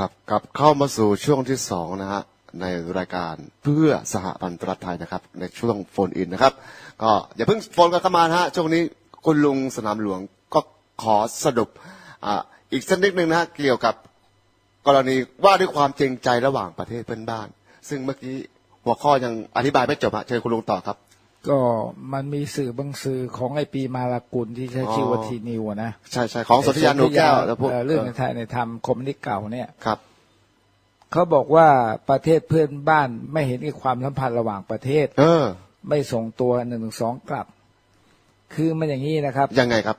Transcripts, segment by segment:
ครับกลับเข้ามาสู่ช่วงที่สองนะฮะในรายการเพื่อสหพันธรัฐไทยนะครับ ในช่วงโฟนอินนะครับ ก็อย่าเพิ่งโฟนกันเข้ามานะฮะช่วงนี้คุณลุงสนามหลวงก็ขอสรุปอ่าอีกสักนิดหนึ่งนะฮะเกี่ยวกับกรณีว่าด้วยความจริงใจระหว่างประเทศเพื่อนบ้าน ซึ่งเมื่อกี้หัวข้อยังอธิบายไม่จบฮะเชิญคุณลุงต่อครับ ก็มันมีสื่อบางสื่อของไอปีมาลากุลที่ใช้ชื่อว่าอ๋อทีนิวอะนะใช่ใช่ของสนธิยาหนูแก้วแล้วพวกเอ่อเรื่องในไทยในธรรมคมนิสต์เก่าเนี่ยครับเขาบอกว่าประเทศเพื่อนบ้านไม่เห็นในความสัมพันธ์ระหว่างประเทศ เออ ไม่ส่งตัวหนึ่งสองกลับ คือมันอย่างนี้นะครับ ยังไงครับ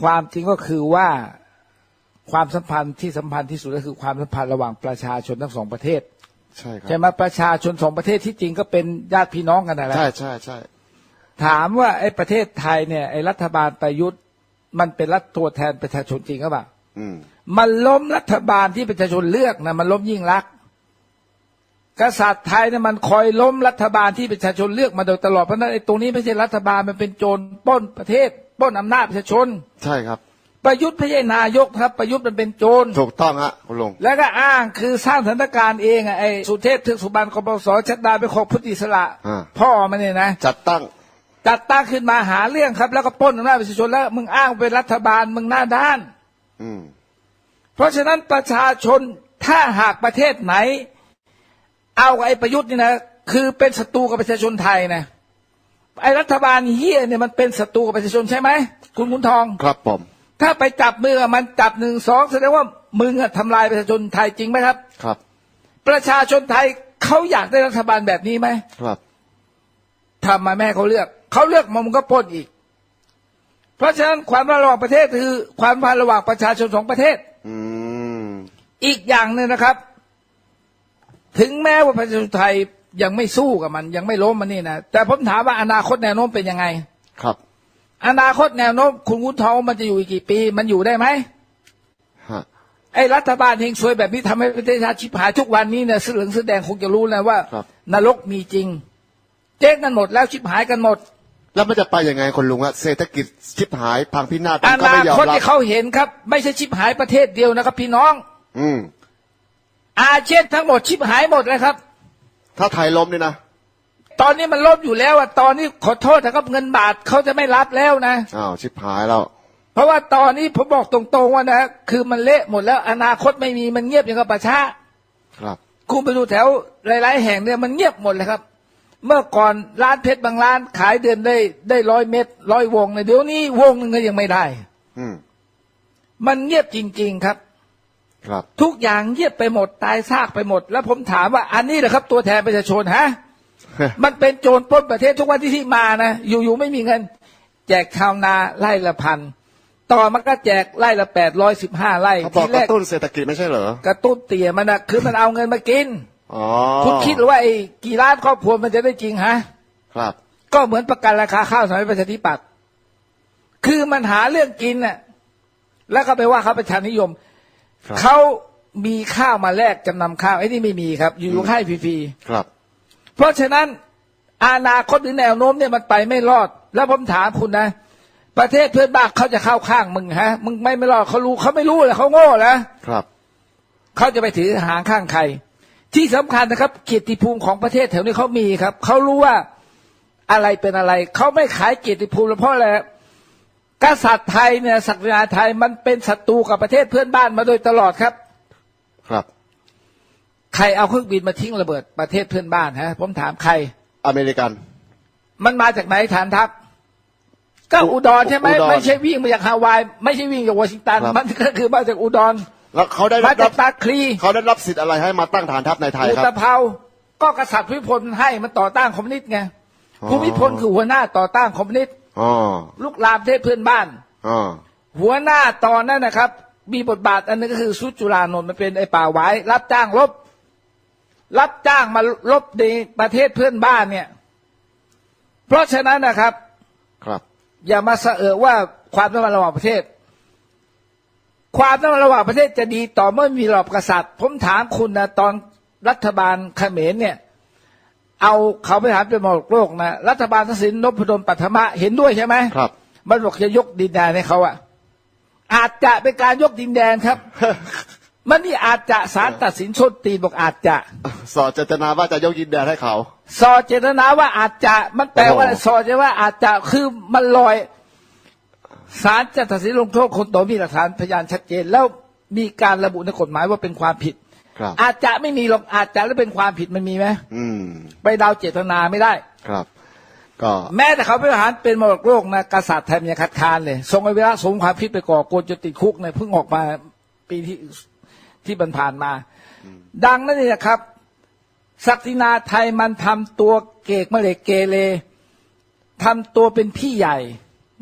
ความจริงก็คือว่าความสัมพันธ์ที่สัมพันธ์ที่สุดก็คือความสัมพันธ์ระหว่างประชาชนทั้งสองประเทศ ใช่ครับ ใช่ไหมประชาชนสองประเทศที่จริงก็เป็นญาติพี่น้องกันนั่นแหละใช่ใช่ใช่ถามว่าไอ้ประเทศไทยเนี่ยไอ้รัฐบาลประยุทธ์มันเป็นรัฐตัวแทนประชาชนจริงหรือเปล่าอืมมันล้มรัฐบาลที่ประชาชนเลือกนะมันล้มยิ่งรักษณ์กษัตริย์ไทยเนี่ยมันคอยล้มรัฐบาลที่ประชาชนเลือกมาโดยตลอดเพราะฉะนั้นไอ้ตรงนี้ไม่ใช่รัฐบาลมันเป็นโจรปล้นประเทศปล้นอำนาจประชาชน ใช่ครับ ประยุทธ์ไม่ใช่นายกครับ ประยุทธ์มันเป็นโจรถูกต้องฮะคุณลุงแล้วก็อ้างคือสร้างสถานการณ์เองอะไอ้สุเทพเทือกสุบรรณกบสชัดดาเป็นของพุทธิสระอ่า พ่อมันเนี่ยนะ จัดตั้ง จัดตั้งขึ้นมาหาเรื่องครับ แล้วก็ปล้นอำนาจประชาชนแล้วมึงอ้างเป็นรัฐบาลมึงหน้าด้าน อืม เพราะฉะนั้นประชาชนถ้าหากประเทศไหน เอากับไอ้ประยุทธ์นี่นะคือเป็นศัตรูกับประชาชนไทยนะไอ้รัฐบาลเฮียเนี่ยมันเป็นศัตรูกับประชาชนใช่ไหมคุณขุนทอง ครับผม ถ้าไปจับมือกับมันจับหนึ่งสองแสดงว่ามึงอะทำลายประชาชนไทยจริงไหมครับ ครับ ประชาชนไทยเขาอยากได้รัฐบาลแบบนี้ไหมครับทำไมาแม่ให้เขาเลือกเขาเลือกมามึงก็ปล้นอีก เพราะฉะนั้นความระหว่างประเทศคือความสัมพันธ์ระหว่างประชาชนสองประเทศ อืมอีกอย่างหนึ่งนะครับ ถึงแม้ว่าประชาชนไทยยังไม่สู้กับมัน ยังไม่ล้มมันนี่นะแต่ผมถามว่าอนาคตแนวโน้มเป็นยังไง ครับ อนาคตแนวโน้มคุณวุฒิทองมันจะอยู่อีกกี่ปี มันอยู่ได้ไหมฮะไอ้รัฐบาลเฮงซวยแบบนี้ทำให้ประเทศชาติชิบหายทุกวันนี้เนี่ยสื่อเหลืองสื่อแดงคงจะรู้นะว่าครับนรกมีจริง เจ๊งกันหมดแล้วชิบหายกันหมด แล้วมันจะไปยังไงคุณลุงอะเศรษฐกิจชิบหายพังพินาศอมันก็นาไม่ยอมคตรับที่เขาเห็นครับ ไม่ใช่ชิบหายประเทศเดียวนะครับ พี่น้อง อืมอาเซียนทั้งหมดชิบหายหมดเลยครับ ถ้าไทยล้มนี่นะ ตอนนี้มันลบอยู่แล้วอะตอนนี้ขอโทษนะครับเงินบาทเขาจะไม่รับแล้วนะ อ้าวชิบหายแล้ว เพราะว่าตอนนี้ผมบอกตรงๆว่านะคือมันเละหมดแล้วอนาคตไม่มีมันเงียบอย่างกับประชาครับคุณไปดูแถวหลายๆแห่งเนี่ยมันเงียบหมดเลยครับ เมื่อก่อนร้านเพชรบางร้านขายเดือนได้ได้ร้อยเม็ดร้อยวงเนี่ยเดี๋ยวนี้วงหนึงก็ยังไม่ได้ อืมมันเงียบจริง ๆครับ ครับ ทุกอย่างเงียบไปหมดตายซากไปหมด แล้วผมถามว่าอันนี้เหรอครับ ตัวแทนประชาชนฮะ มันเป็นโจรปล้นประเทศทุกวันที่ที่มานะอยู่ๆไม่มีเงิน แจกชาวนาไร่ละพันต่อมันก็แจกไร่ละแปดร้อยสิบห้าไร่เขาบอกทีกแรระกตุ้นเศรษฐกิจไม่ใช่เหรอกระตุ้นเตี่ยมันนะคือมันเอาเงินมากินอ๋อคุณคิดว่าไอ้กี่ล้านครอบครัวมันจะได้จริงฮะ ครับ ก็เหมือนประกันราคาข้าวสมัยประชาธิปัตย์คือมันหาเรื่องกินน่ะ แล้วก็ไปว่าเขาประชานิยมครับเขามีข้าวมาแลกจำนำข้าวไอ้นี่ไม่มีครับ อยู่ๆให้ฟรีๆครับ เพราะฉะนั้นอนาคตหรือแนวโน้มเนี่ยมันไปไม่รอด แล้วผมถามคุณนะ ประเทศเพื่อนบ้านเขาจะเข้าข้างมึงฮะ มึงไม่ไม่รอดเขารู้เขาไม่รู้เลยเขาโง่แล้วครับเขาจะไปถือหางข้างใคร ที่สำคัญนะครับเกียรติภูมิของประเทศแถวนี้เขามีครับเขารู้ว่าอะไรเป็นอะไรเขาไม่ขายเกียรติภูมิเพราะอะไรกษัตริย์ไทยเนี่ยศักดินาไทยมันเป็นศัตรูกับประเทศเพื่อนบ้านมาโดยตลอดครับ ครับ ใครเอาเครื่องบินมาทิ้งระเบิดประเทศเพื่อนบ้านฮะ ผมถามใคร อเมริกัน มันมาจากไหนฐานทัพ ก็อุอุดรใช่ไหมอุดรไม่ใช่วิ่งมาจากฮาวาย ไม่ใช่วิ่งจากวอชิงตัน ครับ มันก็คือมาจากอุดรแล้วเขาได้มารัจากบตาคลีเขาได้รับสิทธิ์อะไรให้มาตั้งฐานทัพในไทยอุครับตภเปาก็กษัตริย์ภูมิพลให้มันต่อต้านคอมมิวนิสต์ไงอ๋อ ภูมิพลคือหัวหน้าต่อต้านคอมมิวนิสต์อ๋อลุกลามประเทศเพื่อนบ้าน อ๋อหัวหน้าตอนนั้นนะครับ มีบทบาทอันนึงก็คือสุจุลานนท์มันเป็นไอ้ป่าไว้ รับจ้างลบ รับจ้างมาลบในประเทศเพื่อนบ้านเนี่ย เพราะฉะนั้นนะครับ ครับ อย่ามาเสอะว่าความสัมพันธ์ระหว่างประเทศ ความสัมพันธ์ระหว่างประเทศจะดีต่อเมื่อมีระบอบกษัตริย์ ผมถามคุณนะตอนรัฐบาลเขมรเนี่ย เอาเขาไปถามเป็นมรดกโลกนะรัฐบาลทักษิณนพดลปัทมะเห็นด้วยใช่ไหมครับ มันบอกจะยกดินแดนให้เขาอะอาจจะเป็นการยกดินแดนครับ มันนี่อาจจะสารตัดสินชนตีนบอกอาจจะ สอดเจตนาว่าจะยกยินแดนให้เขา สอเจตนาว่าอาจจะมันแปลว่าอะไรโอ้โหสอเจตนาว่าอาจจะคือมันลอยศาลจะตัดสินลงโทษคนต่อมีหลักฐานพยานชัดเจน แล้วมีการระบุในกฎหมายว่าเป็นความผิดครับอาจจะไม่มีหรอกอาจจะแล้วเป็นความผิดมันมีไหมอืมไปเดาวเจตนาไม่ได้ครับ ก็ แม้แต่เขาเป็นทหารเป็นมรดกโลกนะกษัตริย์ไทยมันยังคัดค้านเลยทรงไอเวลาสงความคิดไปก่อกวนจนติดคุกเนี่ยเพิ่งออกมาปีที่ ที่มันผ่านมา ดังนั้นนี่นะครับ ศักดินาไทยมันทำตัวเกกมะเหล็กเกเรทำตัวเป็นพี่ใหญ่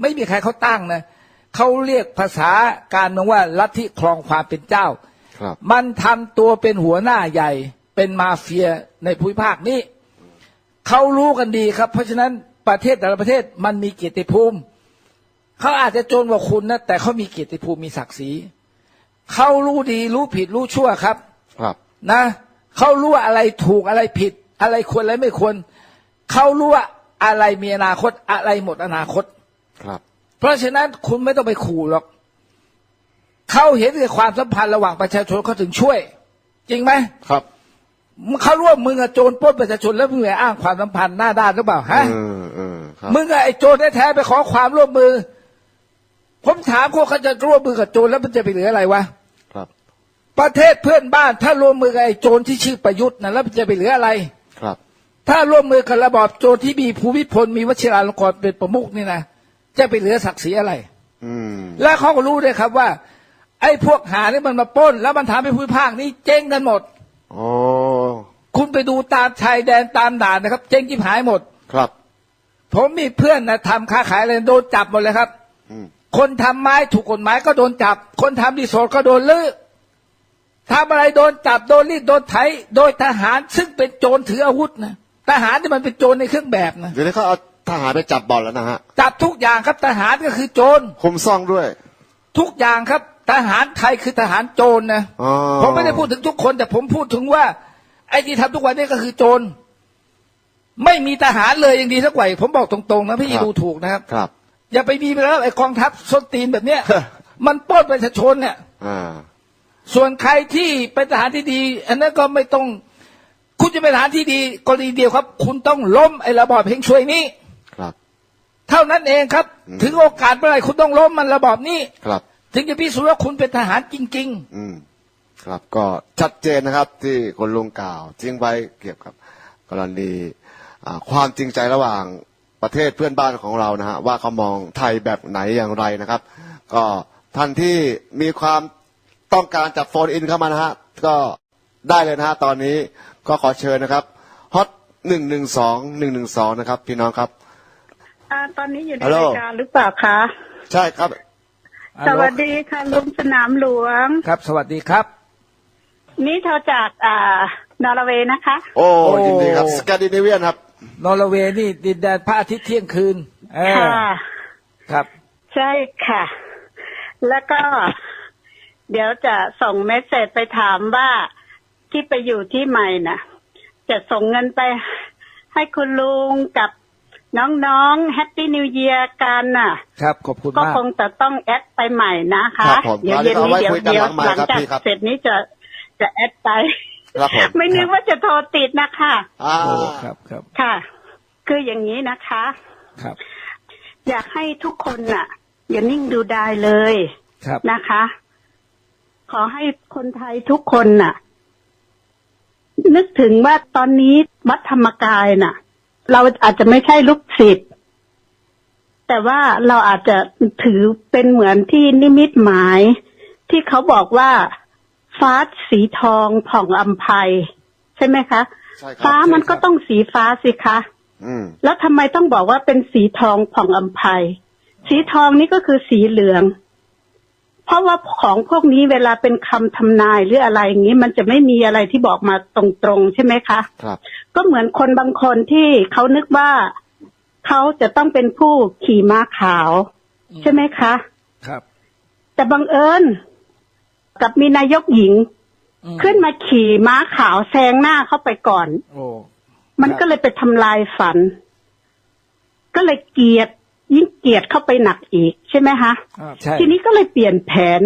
ไม่มีใครเขาตั้งนะเขาเรียกภาษาการเมืองว่าลัทธิครองความเป็นเจ้าครับมันทำตัวเป็นหัวหน้าใหญ่ เป็นมาเฟียในภูมิภาคนี้เขารู้กันดีครับ เพราะฉะนั้นประเทศแต่ละประเทศมันมีเกียรติภูมิเขาอาจจะจนกว่าคุณนะแต่เขามีเกียรติภูมิมีศักดิ์ศรี เขารู้ดีรู้ผิดรู้ชั่วครับ ครับ นะเขารู้ว่าอะไรถูกอะไรผิด อะไรควรอะไรไม่ควรเขารู้ว่าอะไรมีอนาคตอะไรหมดอนาคต ครับ เพราะฉะนั้นคุณไม่ต้องไปขู่หรอกเขาเห็นในความสัมพันธ์ระหว่างประชาชนเขาถึงช่วย จริงไหมครับเขาร่วมมึงอะโจรปล้นประชาชนแล้วมึงไปอ้างความสัมพันธ์หน้าด้านหรือเปล่าฮะเออเออครับมึงอะไอ้โจรแท้ๆไปขอความร่วมมือ ผมถามพวกเขาจะร่วมมือกับโจรแล้วมันจะไปเหลืออะไรวะครับ ประเทศเพื่อนบ้าน ถ้าร่วมมือกับไอ้โจรที่ชื่อประยุทธ์นะแล้วมันจะไปเหลืออะไร ครับ ถ้าร่วมมือกับระบอบโจรที่มีภูมิพลมีวชิราลงกรณ์เป็นประมุขนี่นะจะไปเหลือศักดิ์ศรีอะไร อืม แล้วเขาก็รู้ด้วยครับว่า ไอ้พวกหานี่มันมาปล้น แล้วมันทำให้ภูมิภาคนี้เจ๊งกันหมด โอ้คุณไปดูตามชายแดนตามด่านนะครับ เจ๊งกิบหายหมด ครับ ผมมีเพื่อนนะทำค้าขายอะไรโดนจับหมดเลยครับ อืม คนทำไม้ถูกกฎหมายก็โดนจับ คนทำรีสอร์ทก็โดนลื้อ ทำอะไรโดนจับโดนรีดโดนไถโดยทหารซึ่งเป็นโจรถืออาวุธนะทหารที่มันเป็นโจรในเครื่องแบบนะเดี๋ยวนี้เขาเอาทหารไปจับบอลแล้วนะฮะจับทุกอย่างครับทหารก็คือโจรคุมซ่องด้วย ทุกอย่างครับทหารไทยคือทหารโจรนะอ๋อผมไม่ได้พูดถึงทุกคน แต่ผมพูดถึงว่า ไอ้ที่ทำทุกวันนี้ก็คือโจรไม่มีทหารเลยยังดีสักกว่าอีกผมบอกตรงๆนะพี่อย่าดูถูกนะครับครับ อย่าไปมีไปแล้วไอ้กองทัพส้นตีนแบบเนี้ยมันปล้นประชาชนเนี่ยอ่า ส่วนใครที่เป็นทหารที่ดี อันนั้นก็ไม่ต้อง คุณจะเป็นทหารที่ดีกรณีเดียวครับ คุณต้องล้มไอ้ระบอบเฮงช่วยนี้ครับ เท่านั้นเองครับอืมถึงโอกาสเมื่อไหรคุณต้องล้มมันระบอบนี้ครับ ถึงจะพิสูจน์ว่าคุณเป็นทหารจริงอืมครับก็ชัดเจนนะครับที่คุณลุงกล่าวทิ้งไว้เกี่ยวกับกรณีอ่าความจริงใจระหว่างประเทศเพื่อนบ้านของเรานะฮะว่าเขามองไทยแบบไหนอย่างไรนะครับ ก็ท่านที่มีความ ต้องการจับโฟนอินเข้ามานะฮะ ก็ได้เลยนะฮะ ตอนนี้ก็ขอเชิญนะครับฮอตหนึ่งหนึ่งสองหนึ่งหนึ่งสองนะครับ พี่น้องครับ อ่า ตอนนี้อยู่ในฮัลโหลรายการหรือเปล่าคะ ใช่ครับๆสวัสดีค่ะลุงสนามหลวง ครับ สวัสดีครับ นี่เธอจากอ่านอร์เวย์นะคะ โอ้โอ้ ยินดีครับสแกนดิเนเวียนครับ นอร์เวย์นี่ดินแดนพระอาทิตย์เที่ยงคืนเออค่ะ ครับ ใช่ค่ะ แล้วก็ เดี๋ยวจะส่งเมสเซจไปถามว่าที่ไปอยู่ที่ใหม่น่ะ จะส่งเงินไปให้คุณลุงกับน้องๆแฮปปี้นิวเยียร์กันน่ะ ครับขอบคุณก็มากคงจะต้องแอดไปใหม่นะคะครับผมเดี๋ยวอันนี้เย็นนี้เอาไว้เดี๋ยวคุยกันเดี๋ยวหลังไมค์หลังครับจากพี่ครับเสร็จนี้จะจะแอดไปครับผมไม่นึกว่าจะโทรติดนะคะอ่าโอ้ครับครับค่ะ คืออย่างนี้นะคะ ครับ อยากให้ทุกคนน่ะ อย่านิ่งดูดายเลยครับนะคะ ขอให้คนไทยทุกคนน่ะ นึกถึงว่าตอนนี้วัดธรรมกายน่ะ เราอาจจะไม่ใช่ลูกศิษย์แต่ว่าเราอาจจะถือเป็นเหมือนที่นิมิตหมาย ที่เขาบอกว่าฟ้าสีทองผ่องอัมภัย ใช่ไหมคะใช่ครับฟ้ามันก็ต้องสีฟ้าสิคะอืมแล้วทำไมต้องบอกว่าเป็นสีทองผ่องอัมภัย สีทองนี่ก็คือสีเหลือง เพราะว่าของพวกนี้เวลาเป็นคำทำนายหรืออะไรอย่างนี้ มันจะไม่มีอะไรที่บอกมาตรงๆใช่ไหมคะครับ ก็เหมือนคนบางคนที่เขานึกว่าเขาจะต้องเป็นผู้ขี่ม้าขาว ใช่ไหมคะ ครับ แต่บังเอิญกับมีนายกหญิงอืมขึ้นมาขี่ม้าขาวแซงหน้าเข้าไปก่อน โอ้มันครับก็เลยไปทำลายฝัน ก็เลยเกลียด ยิ่งเกลียดเข้าไปหนักอีกใช่ไหมคะอ่าใช่ทีนี้ก็เลยเปลี่ยนแผน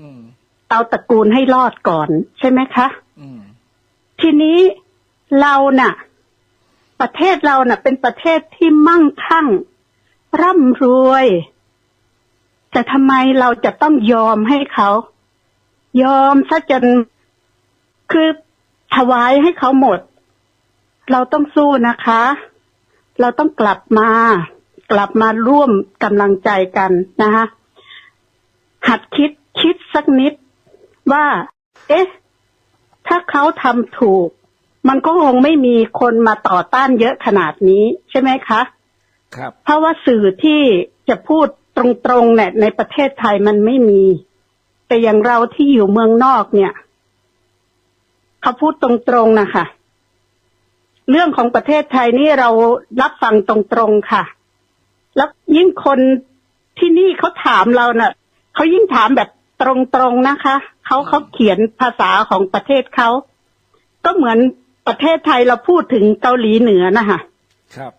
อืมไปเอาตระกูลให้รอดก่อนใช่ไหมคะอืมทีนี้เราน่ะ ประเทศเราน่ะ เป็นประเทศที่มั่งคั่ง ร่ำรวย แต่ทำไมเราจะต้องยอมให้เขา ยอมซะจนคือถวายให้เขาหมด เราต้องสู้นะคะ เราต้องกลับมา กลับมาร่วมกำลังใจกันนะคะหัดคิดคิดสักนิดว่า เอ๊ะ ถ้าเขาทำถูก มันก็คงไม่มีคนมาต่อต้านเยอะขนาดนี้ใช่ไหมคะครับ เพราะว่าสื่อที่จะพูดตรงๆเนี่ยในประเทศไทยมันไม่มี แต่อย่างเราที่อยู่เมืองนอกเนี่ย เขาพูดตรงๆนะคะเรื่องของประเทศไทยนี่เรารับฟังตรงๆค่ะ แล้วยิ่งคนที่นี่เขาถามเราเนะ่ะเขายิ่งถามแบบตรงๆนะคะเขาเขาเขียนภาษาของประเทศเขาก็เหมือนประเทศไทยเราพูดถึงเกาหลีเหนือนะคะครับ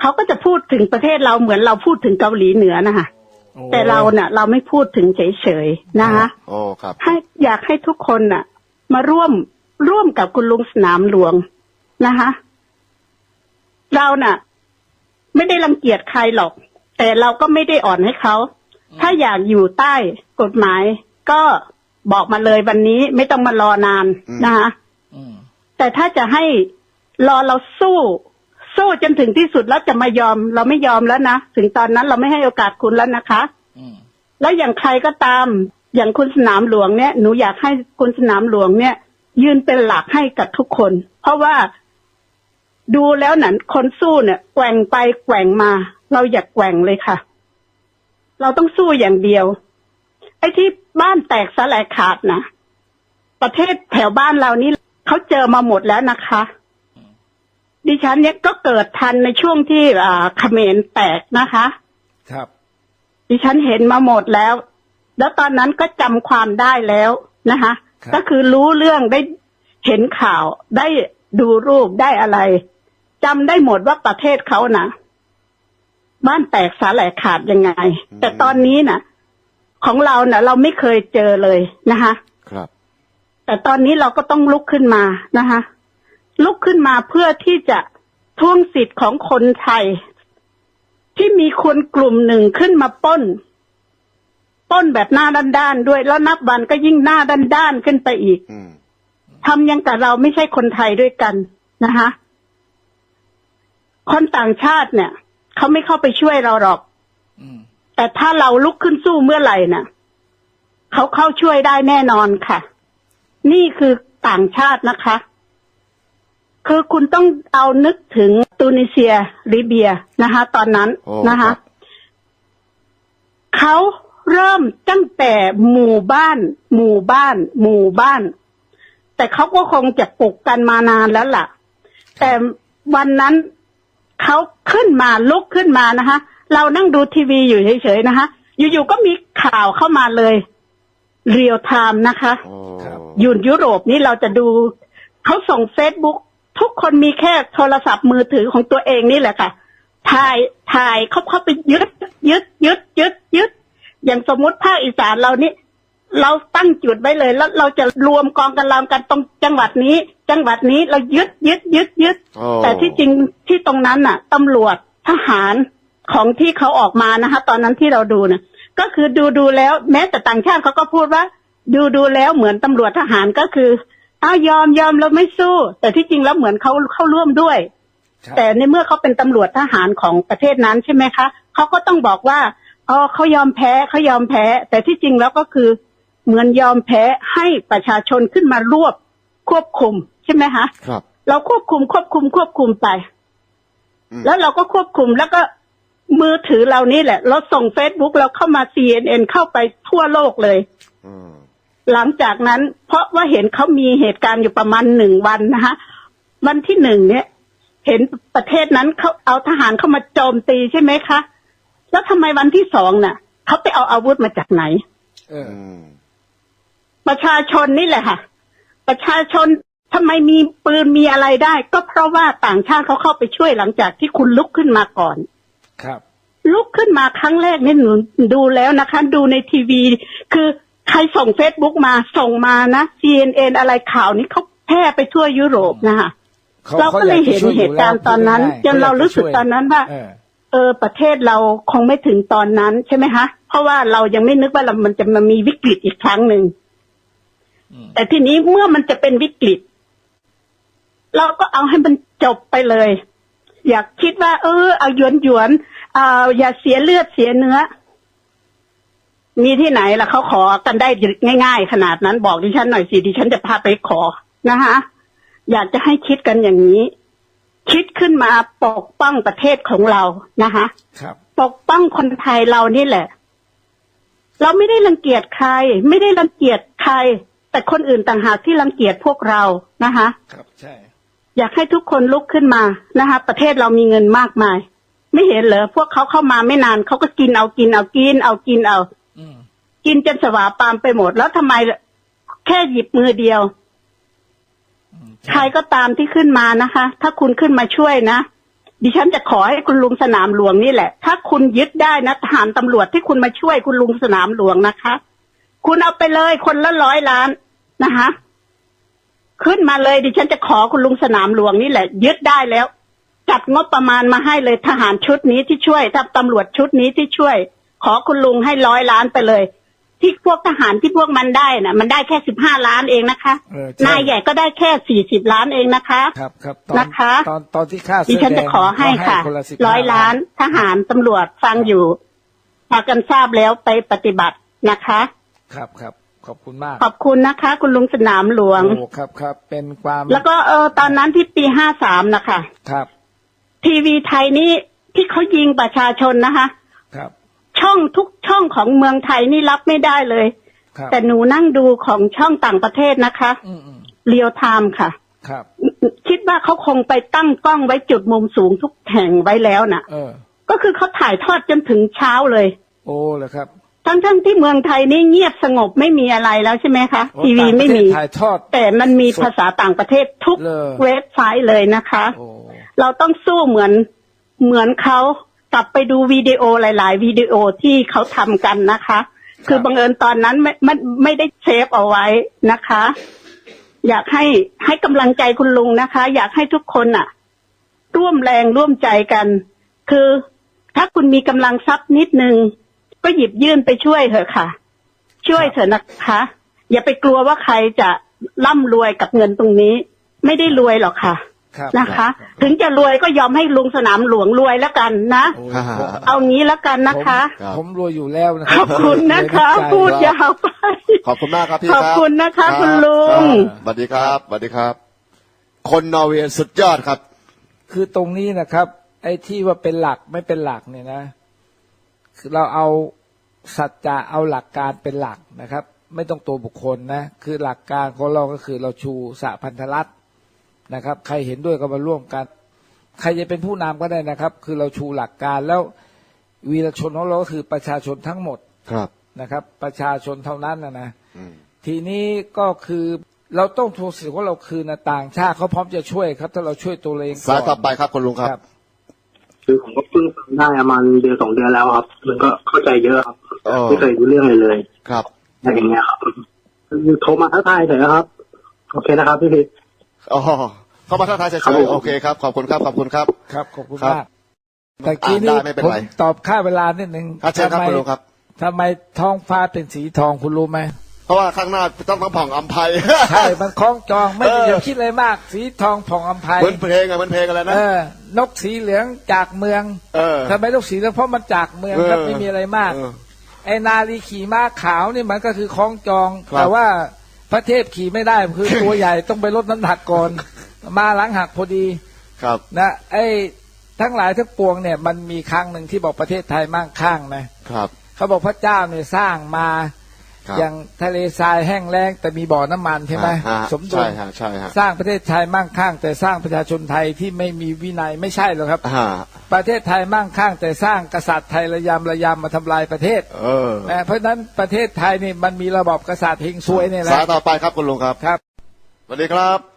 เขาก็จะพูดถึงประเทศเราเหมือนเราพูดถึงเกาหลีเหนือนะคะโอ้แต่เราเนะ่ะเราไม่พูดถึงเฉยๆนะคะโอ้ครับ ให้อยากให้ทุกคนน่ะ มาร่วมร่วมกับคุณลุงสนามหลวงนะคะ เราน่ะ ไม่ได้รังเกียจใครหรอก แต่เราก็ไม่ได้อ่อนให้เขา ถ้าอยากอยู่ใต้กฎหมาย ก็บอกมาเลยวันนี้ไม่ต้องมารอนานอืมนะคะอืมแต่ถ้าจะให้รอเราสู้ สู้จนถึงที่สุดแล้วจะมายอม เราไม่ยอมแล้วนะถึงตอนนั้นเราไม่ให้โอกาสคุณแล้วนะคะอืมแล้วอย่างใครก็ตาม อย่างคุณสนามหลวงเนี่ยหนูอยากให้คุณสนามหลวงเนี่ย ยืนเป็นหลักให้กับทุกคน เพราะว่า ดูแล้วนั้นคนสู้เนี่ยแกว่งไปแกว่งมา เราอย่ากแกว่งเลยค่ะ เราต้องสู้อย่างเดียว ไอ้ที่บ้านแตกสลายขาดนะประเทศแถวบ้านเรานี่เขาเจอมาหมดแล้วนะคะ ดิฉันเนี่ยก็เกิดทันในช่วงที่อ่าเขมรแตกนะคะ ครับ ดิฉันเห็นมาหมดแล้ว แล้วตอนนั้นก็จำความได้แล้วนะคะครับก็คือรู้เรื่องได้เห็นข่าวได้ดูรูปได้อะไร จำได้หมดว่าประเทศเขานะบ้านแตกสาแหลกขาดยังไงอืมแต่ตอนนี้นะของเราเนะ่ะ เราไม่เคยเจอเลยนะคะ ครับ แต่ตอนนี้เราก็ต้องลุกขึ้นมานะคะ ลุกขึ้นมาเพื่อที่จะทวงสิทธิ์ของคนไทย ที่มีคนกลุ่มหนึ่งขึ้นมาปล้นปล้นแบบหน้าด้านๆด้วย แล้วนับวันก็ยิ่งหน้าด้านๆขึ้นไปอีกอืมทำยังกับเราไม่ใช่คนไทยด้วยกันนะคะ คนต่างชาติเนี่ยเขาไม่เข้าไปช่วยเราหรอกอืมแต่ถ้าเราลุกขึ้นสู้เมื่อไหร่น่ะเขาเข้าช่วยได้แน่นอนค่ะ นี่คือต่างชาตินะคะ คือคุณต้องเอานึกถึงตูนิเซียลิเบียนะคะ ตอนนั้นโอ้นะครัคะบเขาเริ่มตั้งแต่หมู่บ้าน หมู่บ้าน หมู่บ้าน แต่เขาก็คงจะปลุกกันมานานแล้วล่ะ แต่วันนั้น เขาขึ้นมาลุกขึ้นมานะคะ เรานั่งดูทีวีอยู่เฉยๆนะคะ อยู่ๆก็มีข่าวเข้ามาเลยเรียลไทม์นะคะโอ้อยู่ยุโรปนี่เราจะดูเขาส่งเฟซบุ๊กทุกคนมีแค่โทรศัพท์มือถือของตัวเองนี่แหละค่ะถ่ายถ่ายเขาเข้าไปยึดยึดยึดยึดยึด อย่างสมมุติภาคอีสานเรานี่ เราตั้งจุดไว้เลยแล้วเราจะรวมกองกันรามกันตรงจังหวัดนี้ จังหวัดนี้เรายึดยึดยึดยึด โอ้ แต่ที่จริงที่ตรงนั้นน่ะตำรวจทหารของที่เขาออกมานะคะ ตอนนั้นที่เราดูเนี่ยก็คือดูดูแล้ว แม้แต่ต่างชาติเขาก็พูดว่า ดูดูแล้วเหมือนตำรวจทหารก็คืออ้าวยอมยอมเราไม่สู้ แต่ที่จริงแล้วเหมือนเขาเข้าร่วมด้วย ครับ แต่ในเมื่อเขาเป็นตำรวจทหารของประเทศนั้นใช่ไหมคะเขาก็ต้องบอกว่าอ๋อเขายอมแพ้เขายอมแพ้ แต่ที่จริงแล้วก็คือ เหมือนยอมแพ้ให้ประชาชนขึ้นมารวบควบคุมใช่ไหมคะครับ เราควบคุมควบคุมควบคุมไปอืมแล้วเราก็ควบคุมแล้วก็มือถือเรานี่แหละ เราส่งเฟซบุ๊กเราเข้ามา CNN เข้าไปทั่วโลกเลยอืมหลังจากนั้น เพราะว่าเห็นเขามีเหตุการณ์อยู่ประมาณหนึ่งวันนะคะวันที่หนึ่งเนี่ย เห็นประเทศนั้นเขาเอาทหารเข้ามาโจมตีใช่ไหมคะ แล้วทำไมวันที่สองน่ะเขาไปเอาอาวุธมาจากไหนเอออืม ประชาชนนี่แหละค่ะ ประชาชนทำไมมีปืนมีอะไรได้ ก็เพราะว่าต่างชาติเขาเข้าไปช่วยหลังจากที่คุณลุกขึ้นมาก่อน ครับ ลุกขึ้นมาครั้งแรกนี่หนูดูแล้วนะคะ ดูในทีวี คือใครส่งเฟซบุ๊กมาส่งมานะ CNN อะไรข่าวนี้เขาแพร่ไปทั่วยุโรปนะคะขาเราก็เลยเห็นขาอเหยากจะช่วยตุการณ์ตอนนั้นยู่จแล้วนเรารู้สึกตอนนั้นว่าเออเออ ประเทศเราคงไม่ถึงตอนนั้นใช่ไหมคะเพราะว่าเรายังไม่นึกว่าเรามันจะมามีวิกฤตอีกครั้งหนึ่งอืม แต่ทีนี้เมื่อมันจะเป็นวิกฤต เราก็เอาให้มันจบไปเลย อยากคิดว่า เออ เอาหยวนหยวนๆเอาอย่าเสียเลือดเสียเนื้อ มีที่ไหนล่ะเขาขอกันได้ง่าย ๆ ขนาดนั้นบอกดิฉันหน่อยสิดิฉันจะพาไปขอนะคะอยากจะให้คิดกันอย่างนี้ คิดขึ้นมาปกป้องประเทศของเรานะคะครับ ปกป้องคนไทยเรานี่แหละ เราไม่ได้รังเกียจใคร ไม่ได้รังเกียจใคร แต่คนอื่นต่างหากที่รังเกียจพวกเรานะคะ ครับใช่ อยากให้ทุกคนลุกขึ้นมานะคะ ประเทศเรามีเงินมากมาย ไม่เห็นเหรอพวกเขาเข้ามาไม่นานเขาก็กินเอากินเอากิน เอากินเอาอืมกินจนสวาปามไปหมด แล้วทำไมแค่หยิบมือเดียวอืมใครก็ตามที่ขึ้นมานะคะ ถ้าคุณขึ้นมาช่วยนะดิฉันจะขอให้คุณลุงสนามหลวงนี่แหละ ถ้าคุณยึดได้นะทหารตำรวจที่คุณมาช่วยคุณลุงสนามหลวงนะคะ คุณเอาไปเลยคนละร้อยล้าน นะคะ ขึ้นมาเลยดิฉันจะขอคุณลุงสนามหลวงนี่แหละ ยึดได้แล้ว จัดงบประมาณมาให้เลยทหารชุดนี้ที่ช่วยถ้าตำรวจชุดนี้ที่ช่วย ขอคุณลุงให้ร้อยล้านไปเลย ที่พวกทหารที่พวกมันได้น่ะ มันได้แค่สิบห้าล้านเองนะคะเออช่นายใหญ่ก็ได้แค่สี่สิบล้านเองนะคะ ครับครับตอนนะคะ ตอนตอนที่ค่าดิเสื้อฉันแดจะงขอให้ค่ะก็นละสิบร้อยล้านทหารตำรวจฟังอยู่พากันทราบแล้วไปปฏิบัตินะคะ ครับครับ ขอบคุณมาก ขอบคุณนะคะ คุณลุงสนามหลวงโอ้ครับครับเป็นความ แล้วก็เออตอนนั้นที่ปีห้าสามนะคะครับ ทีวีไทยนี่ที่เขายิงประชาชนนะคะ ครับ ช่องทุกช่องของเมืองไทยนี่รับไม่ได้เลยครับแต่หนูนั่งดูของช่องต่างประเทศนะคะอืมอืมเรียลไทม์ค่ะ ครับ คิดว่าเขาคงไปตั้งกล้องไว้จุดมุมสูงทุกแห่งไว้แล้วน่ะเออก็คือเขาถ่ายทอดจนถึงเช้าเลย โอ้เลยครับ ทั้งๆที่เมืองไทยนี่เงียบสงบไม่มีอะไรแล้วใช่ไหมคะโอ้ทีวีต่างประไม่เทศมีถ่ายทอด แต่มันมีภาษาต่างประเทศทุกเลยเว็บไซต์เลยนะคะโอ้เราต้องสู้เหมือนเหมือนเขากลับไปดูวิดีโอหลาย ๆ วิดีโอที่เขาทำกันนะคะ คือบังเอิญตอนนั้นไม่ไม่ไม่ได้เซฟเอาไว้นะคะ อยากให้ให้กำลังใจคุณลุงนะคะ อยากให้ทุกคนอะ ร่วมแรงร่วมใจกัน คือถ้าคุณมีกำลังทรัพย์นิดนึง ก็หยิบยื่นไปช่วยเถอะค่ะ ช่วยเถอะนะคะ อย่าไปกลัวว่าใครจะร่ำรวยกับเงินตรงนี้ ไม่ได้รวยหรอกค่ะครับนะคะรับถึงจะรวยก็ยอมให้ลุงสนามหลวงรวยแล้วกันนะโอ้ฮ่าผมเอางี้แล้วกันนะคะ ผมผมรวยอยู่แล้วนะคขรัอบคุณนะคะรวยด้วยใจพูดยาวไปขอบคุณมากครับพี่ขคอบรับคุณนะคะรับคุณลุงครับสวัสดีครับสวัสดีครับ คนนอร์เวย์สุดยอดครับ คือตรงนี้นะครับ ไอ้ที่ว่าเป็นหลักไม่เป็นหลักเนี่ยนะคือ เราเอาสัจจะเอาหลักการเป็นหลักนะครับ ไม่ต้องตัวบุคคลนะ คือหลักการของเราก็คือเราชูสหพันธรัฐนะครับ ใครเห็นด้วยก็มาร่วมกัน ใครจะเป็นผู้นำก็ได้นะครับ คือเราชูหลักการแล้ววีรชนของเราก็คือประชาชนทั้งหมดครับนะครับ ประชาชนเท่านั้นนะนะอืมทีนี้ก็คือเราต้องทวงสิทธิ์ของเราคืนนะต่างชาติเขาพร้อมจะช่วยครับ ถ้าเราช่วยตัวเราเองสายต่อก่ไปครับคุณลุงครับ คือผมก็เพิ่งฟังได้ประมาณเดือนสองเดือนแล้วครับ มันก็เข้าใจเยอะครับอ๋อไม่เคยรู้เรื่องเลยเลยครับอะไรอย่างเงี้ยครับคือโทรมาทักทายเฉยๆครับ โอเคนะครับพี่พิษอ๋อเข้ามาทักทายเฉครับยผมๆโอเคครับขอบคุณครับขอบคุณครับ ครับขอบคุณครับมากแต่กี้นี้อ่านได้ไม่เป็นผมไรตอบค่าเวลานิดหนึ่งครับเชิญครับทำไมคุณลุงครับทำไมท้องฟ้าเป็นสีทองคุณรู้ไหม เพราะว่าข้างหน้าต้องต้องผ่องอัมภัยใช่มันคล้องจองไม่เอออย่าคิดอะไรมาก สีทองผ่องอัมภัยเหมือนเพลงอะเหมือนเพลงอะไรนะเออนกสีเหลืองจากเมืองเออทำไมนกสีเหลืองเพราะมันจากเมืองครับเออไม่มีอะไรมากเออไอ้นาลีขี่ม้าขาวนี่มันก็คือคล้องจองครับแต่ว่าพระเทพขี่ไม่ได้คือตัวใหญ่ต้องไปลดน้ำหนักก่อนมาหลังหักพอดีครับนะไอ้ทั้งหลายทั้งปวงเนี่ยมันมีครั้งหนึ่งที่บอกประเทศไทยมั่งคั่งนะครับเขาบอกพระเจ้าเนี่ยสร้างมาครับ อย่างทะเลทรายแห้งแล้งแต่มีบ่อน้ำมันใช่ไหมฮะสมดุใช่ลฮะใช่ฮะสร้างประเทศไทยมั่งคั่ง แต่สร้างประชาชนไทยที่ไม่มีวินัยไม่ใช่หรอกครับฮะประเทศไทยมั่งคั่ง แต่สร้างกษัตริย์ไทยระยำระยำมาทำลายประเทศเออนะเพราะฉะนั้นประเทศไทยนี่มันมีระบอบกษัตริย์เฮงซวยเนี่ยแหสาละยต่อไปครับคุณลุงครับครับสวัสดีครับ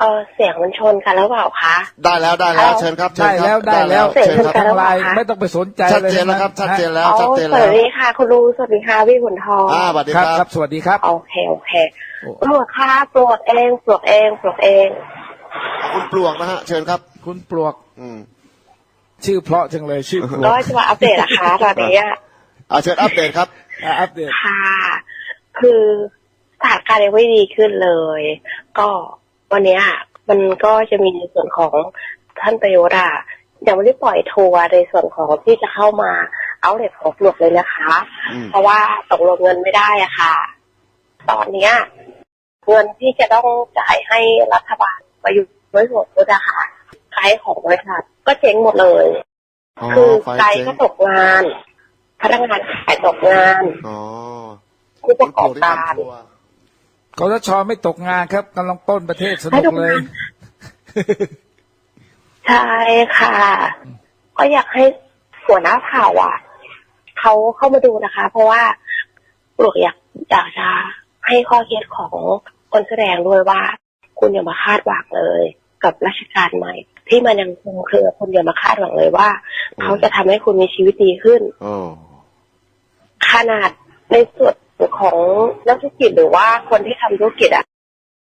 เออเสียงมันชนกันแล้วเปล่าคะ ได้แล้วได้แล้วเอาเชิญครับเชิได้ญคแล้รัวบได้แล้วเสร็จเชิญครับกันทางไลน์แล้วเหรอคะไม่ต้องไปสนใจชัดเจนแล้วครับชัดเจนแล้วอ๋อชัดเจนสแล้ววัสดีค่ะ คุณลุงสวัสดีค่ะพี่ขุนทองอ่าสวัสดีครับคครัรับบสวัสดีครับ โอเคโอเคโอ้ ปลวกค่ะปลวกเองปลวกเองปลวกเอง คุณปลวกนะฮะเชิญครับ คุณปลวกอืมชื่อเพราะจังเลยชื่อปลวก็กจะมาอัปเดตนะคะตอนนี้อะเอาเชิญอัปเดตครับ อะอัปเดตค่ะ คือสถานการณ์ยังไม่ดีขึ้นเลย ก็ วันเนี้ยมันก็จะมีในส่วนของท่านประยุทธ์อะยังไม่ได้ปล่อยทัวร์ในส่วนของที่จะเข้ามาเอาเล็ของปลวกเลยนะคะอืมเพราะว่าตกลงเงินไม่ได้อะค่ะ ตอนเนี้ยเงินที่จะต้องจ่ายให้รัฐบาลประยุทธ์ไว้หัวพุทธอะค่ะไกด์ของบริษัทก็เจ๊งหมดเลยอ๋อคือไฟไกด์เจ๊งก็ตกงานพนักงานขายตกงานอ๋อผู้ปคุระณกปลอวบกที่การทำทัวร์ กสชไม่ตกงานครับกำลังปล้นประเทศสนุไม่กตกงานเลย ใช่ค่ะ ก็อยากให้หัวหน้าข่าวอะเขาเข้ามาดูนะคะ เพราะว่าปลวกอยากอยากจะให้ข้อคิดของคนแสดงด้วยว่า คุณอย่ามาคาดหวังเลย กับราชการใหม่ ที่มันยังคงเครือคุณอย่ามาคาดหวังเลยว่า เขาจะทำให้คุณมีชีวิตดีขึ้นโอ้ขนาดในส่วน ของนักธุรกิจหรือว่าคนที่ทำธุรกิจอะ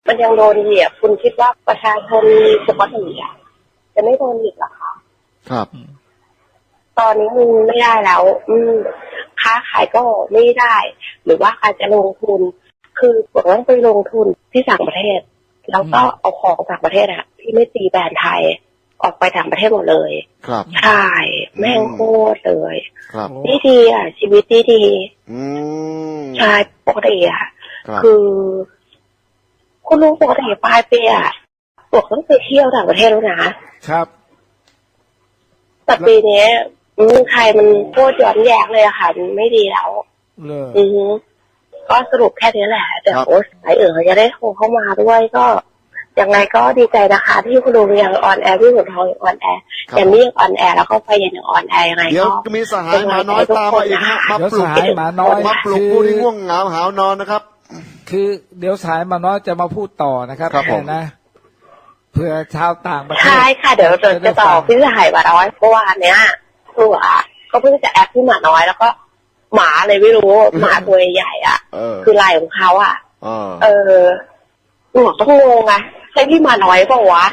มันยังโดนเหยียบคุณคิดว่าประชาชนปกติอะจะไม่โดนเหยียบเหรอคะครับ ตอนนี้มันไม่ได้แล้ว อืมค้าขายก็ไม่ได้ หรือว่าการจะลงทุน คือผมต้องไปลงทุนที่ต่างประเทศ แล้วก็เอาของต่างประเทศอะที่ไม่ตีแบรนด์ไทย ออกไปต่างประเทศหมดเลย ครับใช่แม่งโคตรเลย ครับโอ้ดีดีอะ ชีวิตดีดีอืม ใช่ปกติอะครับคือ คุณลุงปกติปลายปีอะปกต้องไปเที่ยวต่างประเทศแล้วนะครับแต่ปีเนี้ยเมืองไทยมันโคตรย้อนแย้งเลยอะค่ะมันไม่ดีแล้วเลยอือฮึก็สรุปแค่นี้แหละเดี๋ยวครับโอ๊ตสายอื่นเขาจะได้โทรเข้ามาด้วยก็ ยังไงก็ดีใจนะคะ ที่คุณลุงยังออนแอร์พี่ขุนทองยังออนแอร์ครับอย่างนี้ยังออนแอร์แล้วก็ไปยังออนแอร์ยังไงเดี๋ยวก็ มีสหายหมาน้อยตามมาอีกฮะมาเดี๋ยวปลุกสายหมาน้อย มาปลุกคือผู้ที่ง่วงเหงาหาวนอนนะครับ คือเดี๋ยวสายมาน้อยจะมาพูดต่อนะครับครับผม นะเพื่อชาวต่างประเทศใช่ค่ะเดี๋ยวเราจะต่อพี่สหายหมาน้อยเมื่อวานเนี้ยตัวก็เพิ่งจะแอปที่หมาน้อยแล้วก็ หมาเลยไม่รู้หมาตัวใหญ่ๆอะ เออคือลายของเขาอะเออเออหนูต้องงงอะ ใช่พี่หมาน้อยเปล่าวะ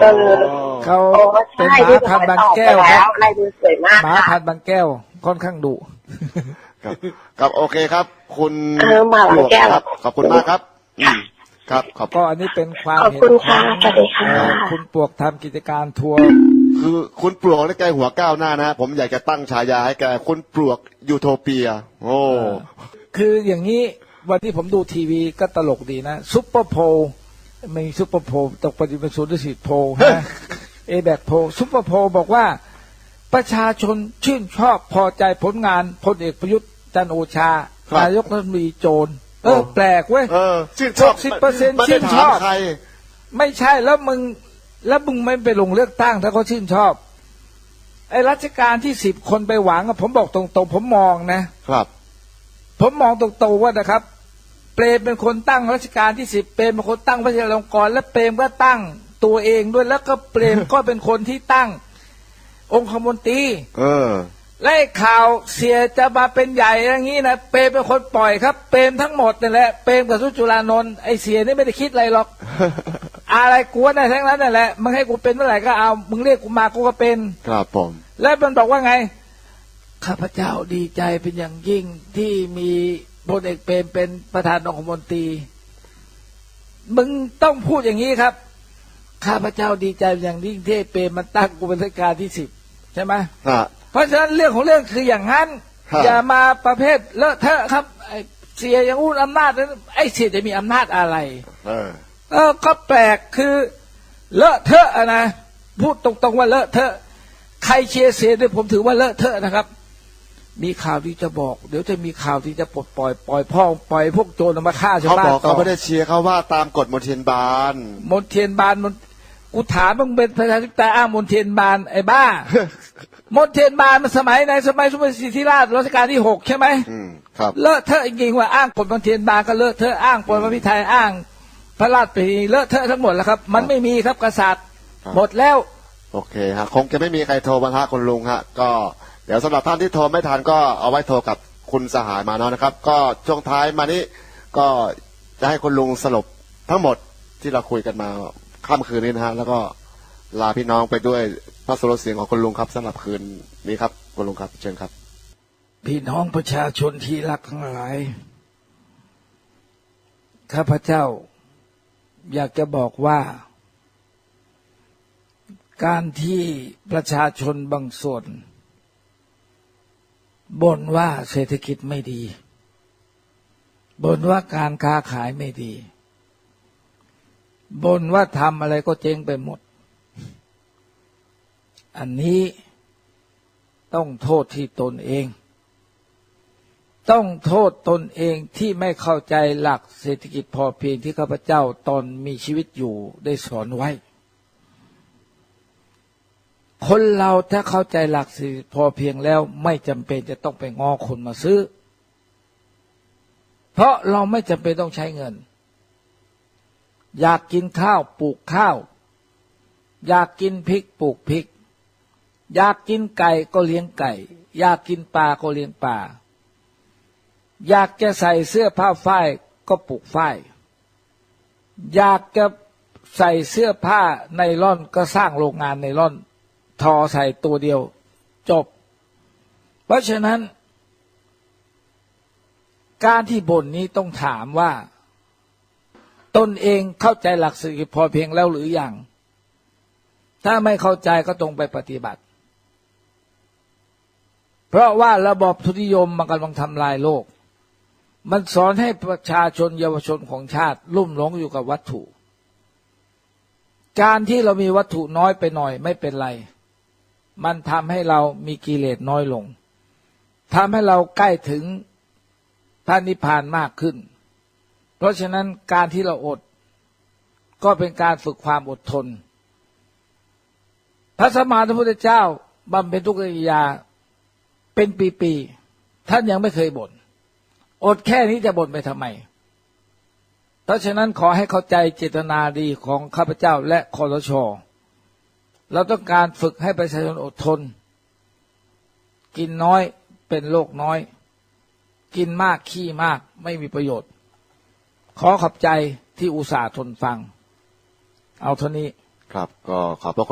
เออเขาโอ้เป็นใช่หมาพี่พันธุ์บางตอบแก้ไปวคแล้รัวบลายมือสวยมากหมาค่ะพันธุ์บางแก้วค่อนข้างดุครับครับโอเคครับ คุณเออหมาบางแก้วครับขอบคุณมากครับอืมครับขอบก็อันนี้เป็นความขอบเห็นคุณขอค่ะงสวัสดีค่ะเอ่อคุณปลวกทำกิจการทัวร์คือคุณปลวกในใจหัวก้าวหน้านะฮะผมอยากจะตั้งฉายาให้แกคุณปลวกยูโทเปีย โอ้คืออย่างนี้วันที่ผมดูทีวีก็ตลกดีนะซุปเปอร์โพลไม่มีซุปเปอร์โพลตกปฏิบัติศูนย์สิทธิ์โพลนะเอแบกโพลซุปเปอร์โพลบอกว่า ประชาชนชื่นชอบพอใจผลงานพลเอกประยุทธ์จันทร์โอชาครับนายกรัฐมนตรีโจร เออโอ้แปลกเว้ยเออชื่นชอบ60%ไม่ชื่ได้นชถามอบใครไม่ใช่แล้วมึง แล้วมึงไม่ไปลงเลือกตั้งถ้าเขาชื่นชอบ ไอ้รัชการที่สิบคนไปหวังอะผมบอกตรงๆผมมองนะครับ ผมมองตรงๆว่านะครับ เปรมเป็นคนตั้งรัชการที่สิบเปรมเป็นคนตั้งพระเจ้าลงกรณ์และเปรมก็ตั้งตัวเองด้วยแล้วก็เปรมก็เป็นคนที่ตั้ง องคมนตรีเออและไอ้ข่าวเสียจะมาเป็นใหญ่อย่างนี้นะเปรมเป็นคนปล่อยครับ เปรมทั้งหมดนี่แหละเปรมกับสุจุลานนท์ไอ้เสียนี่ไม่ได้คิดอะไรหรอก อะไรกูว่าได้ทั้งนั้นนั่นแหละมึงให้กูเป็นเมื่อไหร่ก็เอามึงเรียกกูมากูก็เป็นครับผมแล้วมันบอกว่าไงข้าพเจ้าดีใจเป็นอย่างยิ่งที่มี พลเอกเปรมเป็นประธานองคมนตรี มึงต้องพูดอย่างนี้ครับ ข้าพเจ้าดีใจเป็นอย่างยิ่งที่เปรมมันตั้งกูเป็นรัชการที่สิบใช่ไหมฮะเพราะฉะนั้นเรื่องของเรื่องคืออย่างนั้นครับอย่ามาประเภทเลอะเทอะครับไอ้เสียอย่างอู้อำนาจนั้นไอ้เสียจะมีอำนาจอะไรเออเออก็แปลกคือเลอะเทอะอะนะพูดตรงๆว่าเลอะเทอะ ใครเชียร์เสียด้วยผมถือว่าเลอะเทอะนะครับ มีข่าวที่จะบอก เดี๋ยวจะมีข่าวที่จะปลดปล่อยปล่อยพ่อปล่อยพวกโจรมาฆ่าชาวเขาบ้าบนอกต่อเขาไม่ได้เชียร์เขาว่าตามกฎมนเทียนบานมนเทียนบานมนกูถามมึงเป็นประชาธิปไตยอ้างมนเทียนบานไอ้บ้ามนเทียนบานมันสมัยไหนสมัยสมัยสิทธิราชรัชกาลที่หกใช่ไหมอืมครับเลอะเทอะจริงๆว่าอ้างกฎมนเทียนบานก็เลอะเทอะอ้างปรมาพิไทยอ้างพพระราชประเพณีเลอะเทอะทั้งหมดแล้วครับ มันไม่มีครับกษัตริย์ครับหมดแล้ว โอเคฮะคงจะไม่มีใครโทรมาฮะคุณลุงฮะก็ เดี๋ยวสำหรับท่านที่โทรไม่ทันก็เอาไว้โทรกับคุณสหายมาเนาะนะครับ ก็ช่วงท้ายมานี้ก็จะให้คุณลุงสรุปทั้งหมดที่เราคุยกันมาค่ำคืนนี้นะฮะแล้วก็ลาพี่น้องไปด้วยพระสุรเสียงของคุณลุงครับสำหรับคืนนี้ครับคุณลุงครับเชิญครับ พี่น้องประชาชนที่รักทั้งหลายข้าพเจ้าอยากจะบอกว่า การที่ประชาชนบางส่วน บ่นว่าเศรษฐกิจไม่ดีบ่นว่าการค้าขายไม่ดีบ่นว่าทำอะไรก็เจ๊งไปหมด อันนี้ต้องโทษที่ตนเอง ต้องโทษตนเองที่ไม่เข้าใจหลักเศรษฐกิจพอเพียงที่ข้าพเจ้าตอนมีชีวิตอยู่ได้สอนไว้ คนเราถ้าเข้าใจหลักเศรษฐกิพอเพียงแล้วไม่จำเป็นจะต้องไปงอคนมาซื้อ เพราะเราไม่จำเป็นต้องใช้เงิน อยากกินข้าวปลูกข้าว อยากกินพริกปลูกพริก อยากกินไก่ก็เลี้ยงไก่ อยากกินปลาก็เลี้ยงปลาอยากจะใส่เสื้อผ้าฝ้ายก็ปลูกฝ้าย อยากจะใส่เสื้อผ้าไนล่อนก็สร้างโรงงานไนล่อน ทอใส่ตัวเดียว จบ เพราะฉะนั้น การที่บ่นนี้ต้องถามว่า ตนเองเข้าใจหลักเศรษฐกิจพอเพียงแล้วหรืออยัง ถ้าไม่เข้าใจก็ตรงไปปฏิบัติ เพราะว่าระบอบทุนนิยมมันกำลังทำลายโลก มันสอนให้ประชาชนเยาวชนของชาติ ลุ่มหลงอยู่กับวัตถุการที่เรามีวัตถุน้อยไปหน่อยไม่เป็นไร มันทำให้เรามีกิเลสน้อยลงทำให้เราใกล้ถึงพระนิพพานมากขึ้น เพราะฉะนั้นการที่เราอด ก็เป็นการฝึกความอดทน พระสมมาสัมพุทธเจ้าบำเพ็ญทุกขกิยาเป็นปีๆ ท่านยังไม่เคยบ่น อดแค่นี้จะบ่นไปทำไม เพราะฉะนั้นขอให้เข้าใจเจตนาดีของข้าพเจ้าและคอรชอ เราต้องการฝึกให้ประชาชนอดทน กินน้อยเป็นโรคน้อย กินมากขี้มากไม่มีประโยชน์ ขอขอบใจที่อุตส่าห์ทนฟัง เอาเท่านี้ครับ ก็ขอบพระคุณ